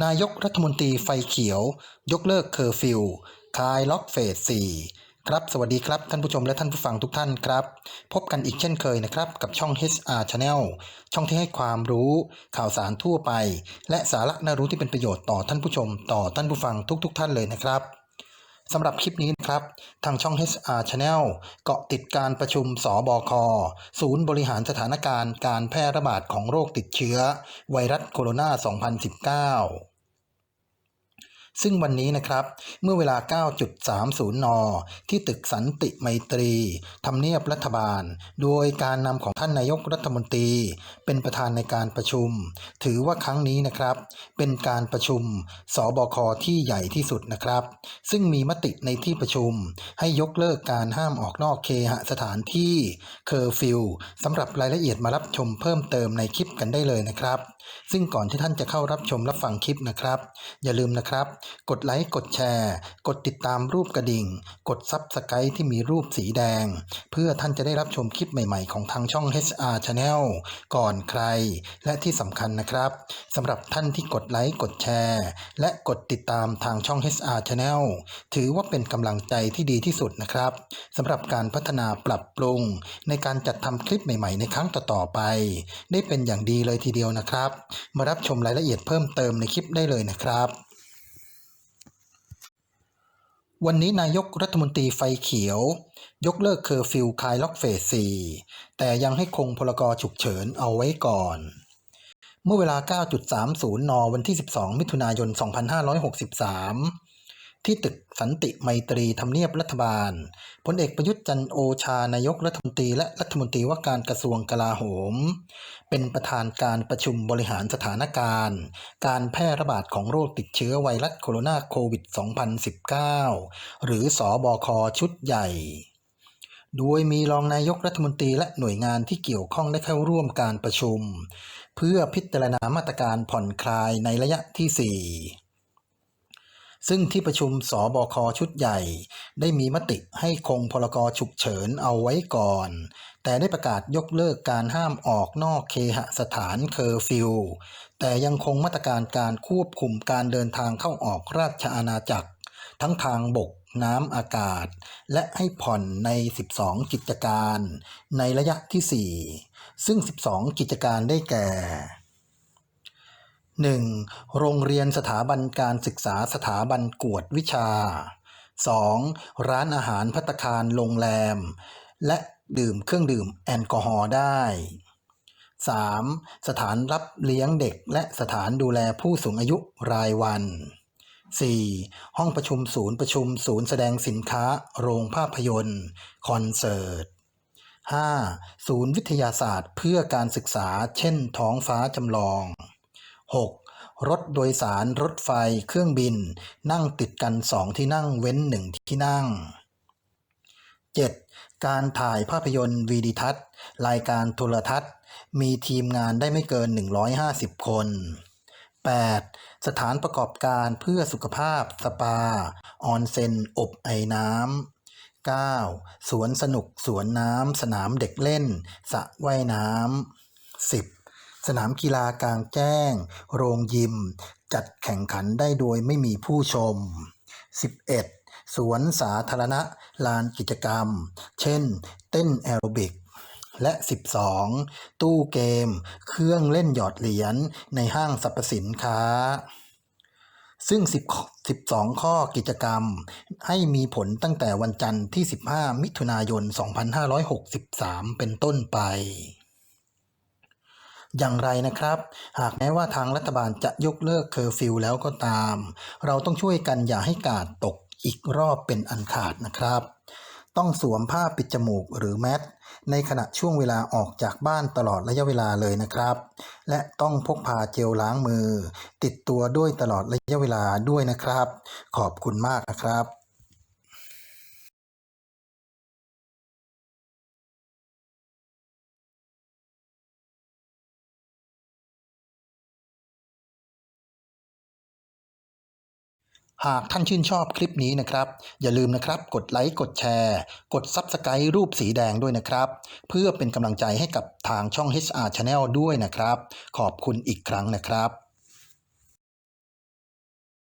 นายกรัฐมนตรีไฟเขียว ยกเลิกเคอร์ฟิวคลายล็อกเฟส 4 ครับ สวัสดีครับ ท่านผู้ชมและท่านผู้ฟังทุกท่านครับ พบกันอีกเช่นเคยนะครับ กับช่อง HR Channel ช่องที่ให้ความรู้ ข่าวสารทั่วไป และสาระน่ารู้ที่เป็นประโยชน์ต่อท่านผู้ชม ต่อท่านผู้ฟังทุกๆทท่านเลยนะครับ สำหรับคลิปนี้นะครับ ทางช่อง HR Channel เกาะติดการประชุมสบค ศูนย์บริหารสถานการณ์การแพร่ระบาดของโรคติดเชื้อ ไวรัสโคโรนา 2019 ซึ่งวันนี้นะครับ เมื่อเวลา 9.30 น ที่ตึกสันติไมตรีทำเนียบรัฐบาล โดยการนำของท่านนายกรัฐมนตรี เป็นประธานในการประชุม ถือว่าครั้งนี้นะครับ เป็นการประชุมสบคที่ใหญ่ที่สุดนะครับ ซึ่งมีมติในที่ประชุม ให้ยกเลิกการห้ามออกนอกเคหสถานที่เคอร์ฟิวสำหรับรายละเอียดมารับชมเพิ่มเติมในคลิปกันได้เลยนะครับ ซึ่งก่อนที่ท่านจะเข้ารับชมรับฟังคลิปนะครับ อย่าลืมนะครับกดไลค์ กดแชร์ กดติดตามรูปกระดิ่ง กดซับสไครต์ที่มีรูปสีแดง เพื่อท่านจะได้รับชมคลิปใหม่ๆ ของทางช่อง HR Channel ก่อนใคร และที่สำคัญนะครับสำหรับท่านที่กดไลค์ กดแชร์ และกดติดตามทางช่อง HR Channel ถือว่าเป็นกำลังใจที่ดีที่สุดนะครับสำหรับการพัฒนาปรับปรุง ในการจัดทำคลิปใหม่ๆ ในครั้งต่อๆไป ได้เป็นอย่างดีเลยทีเดียวนะครับ มารับชมรายละเอียดเพิ่มเติมในคลิปได้เลยนะครับ วันนี้นายกรัฐมนตรีไฟเขียว ยกเลิกเคอร์ฟิวคลายล็อกเฟส 4 แต่ยังให้คงพลกรฉุกเฉินเอาไว้ก่อน เมื่อเวลา 9.30 น วันที่ 12 มิถุนายน 2563 ที่ตึกสันติไมตรีทำเนียบรัฐบาล พลเอกประยุทธ์จันโอชานายกรัฐมนตรีและรัฐมนตรีว่าการกระทรวงกลาโหม เป็นประธานการประชุมบริหารสถานการณ์ การแพร่ระบาดของโรคติดเชื้อไวรัสโคโรนาโควิด 2019 หรือสอบคชุดใหญ่โดยมีรองนายกรัฐมนตรีและหน่วยงานที่เกี่ยวข้องได้เข้าร่วมการประชุม เพื่อพิจารณามาตรการผ่อนคลายในระยะที่ 4 ซึ่งที่ประชุมสบคชุดใหญ่ ได้มีมติให้คงพลกรฉุกเฉินเอาไว้ก่อน แต่ได้ประกาศยกเลิกการห้ามออกนอกเคหสถานเคอร์ฟิวแต่ยังคงมาตรการการควบคุมการเดินทางเข้าออกราชอาณาจักร ทั้งทางบกน้ำอากาศ และให้ผ่อนใน 12 กิจการ ในระยะที่ 4 ซึ่ง 12 กิจการได้แก่ 1. โรงเรียนสถาบันการศึกษาสถาบันกวดวิชา 2. ร้านอาหารพัตคารโรงแรม และดื่มเครื่องดื่มแอลกอฮอล์ได้ 3. สถานรับเลี้ยงเด็กและสถานดูแลผู้สูงอายุรายวัน 4. ห้องประชุมศูนย์ประชุมศูนย์แสดงสินค้า โรงภาพยนตร์ คอนเสิร์ต 5. ศูนย์วิทยาศาสตร์เพื่อการศึกษา เช่นท้องฟ้าจำลอง 6. รถโดยสารรถไฟเครื่องบิน นั่งติดกันสองที่นั่งเว้นหนึ่งที่นั่ง 7. การถ่ายภาพยนตร์วีดิทัศน์ รายการโทรทัศน์ มีทีมงานได้ไม่เกิน 150 คน 8. สถานประกอบการเพื่อสุขภาพ สปา ออนเซ็น อบไอน้ำ 9. สวนสนุก สวนน้ำ สนามเด็กเล่น สระว่ายน้ำ 10. สนามกีฬากลางแจ้ง โรงยิม จัดแข่งขันได้โดยไม่มีผู้ชม 11. สวนสาธารณะ ลานกิจกรรม เช่น เต้นแอโรบิก และ 12 ตู้เกม เครื่องเล่นหยอดเหรียญในห้างสรรพสินค้าซึ่ง 10 12 ข้อกิจกรรม ให้มีผลตั้งแต่วันจันทร์ที่ 15 มิถุนายน 2563 เป็นต้นไป อย่างไรนะครับ หากแม้ว่าทางรัฐบาลจะยกเลิกเคอร์ฟิวแล้วก็ตาม เราต้องช่วยกันอย่าให้กาดตกอีกรอบเป็นอันขาดนะครับ ต้องสวมผ้าปิดจมูกหรือแมสในขณะช่วงเวลาออกจากบ้านตลอดระยะเวลาเลยนะครับ และต้องพกพาเจลล้างมือ ติดตัวด้วยตลอดระยะเวลาด้วยนะครับ ขอบคุณมากนะครับ หากท่านชื่นชอบคลิปนี้นะครับ อย่าลืมนะครับ กดไลค์กดแชร์ กด Subscribe รูปสีแดงด้วยนะครับ เพื่อเป็นกำลังใจให้กับทางช่อง HR Channel ด้วยนะครับ ขอบคุณอีกครั้งนะครับ